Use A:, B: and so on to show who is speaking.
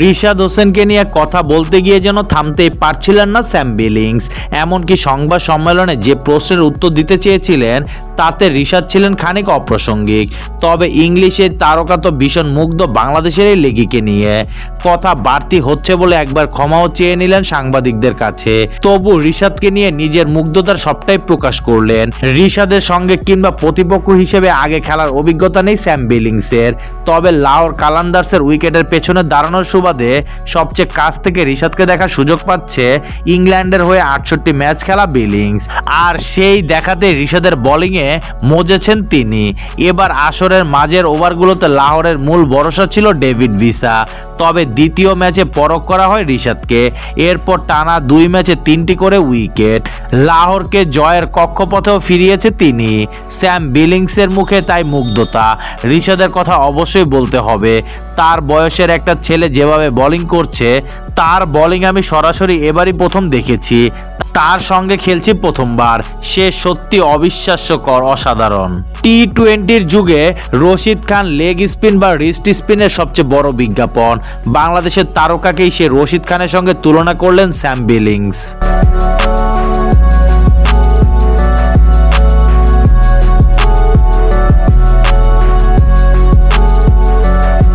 A: রিশাদ হোসেনকে নিয়ে কথা বলতে গিয়ে যেন থামতেই পারছিলেন না স্যাম বিলিংস। এমনকি সংবাদ সম্মেলনে যে প্রশ্নের উত্তর দিতে চেয়েছিলেন, তাতে রিশাদ ছিলেন খানিক অপ্রাসঙ্গিক। তবে ইংলিশের তারকা তো ভীষণ মুগ্ধ বাংলাদেশের এই লেগিকে নিয়ে। কথা বাড়তি হচ্ছে বলে একবার ক্ষমাও চেয়ে নিলেন সাংবাদিকদের কাছে। তবু রিশাদকে নিয়ে নিজের মুগ্ধতার সবটাই প্রকাশ করলেন। রিশাদের সঙ্গে কিংবা প্রতিপক্ষ হিসেবে আগে খেলার অভিজ্ঞতা নেই স্যাম বিলিংসের। তবে লাওর কালান্দার্সের উইকেটের পেছনে দাঁড়ানোর সুবাদে সবচেয়ে কাছ থেকে রিশাদকে দেখার সুযোগ পাচ্ছে ইংল্যান্ডের হয়ে আটষট্টি ম্যাচ খেলা বিলিংস। আর সেই দেখাতে রিশাদের বোলিংয়ে মজেছেন তিনি। এবার আসরের মাঝের ওভারগুলোতে লাহোরের মূল ভরসা ছিল ডেভিড ভিসা। তবে দ্বিতীয় ম্যাচে পরখ করা হয় রিশাদকে। এরপর টানা দুই ম্যাচে তিনটি করে উইকেট। লাহোরকে জয়ের কক্ষপথেও ফিরিয়েছে তিনি। স্যাম বিলিংসের মুখে তাই মুগ্ধতা। রিশাদের কথা অবশ্যই বলতে হবে। তার বয়সের একটা ছেলে যেভাবে বোলিং করছে তার বলিং আমি সরাসরি এবারই প্রথম দেখেছি। তার সঙ্গে খেলছি প্রথমবার। সে সত্যি অবিশ্বাস্যকর, অসাধারণ। টি টোয়েন্টির যুগে রশিদ খান লেগ স্পিন বা রিস্ট স্পিনের সবচেয়ে বড় বিজ্ঞাপন। বাংলাদেশের তারকাকেই সে রশিদ খানের সঙ্গে তুলনা করলেন স্যাম বিলিংস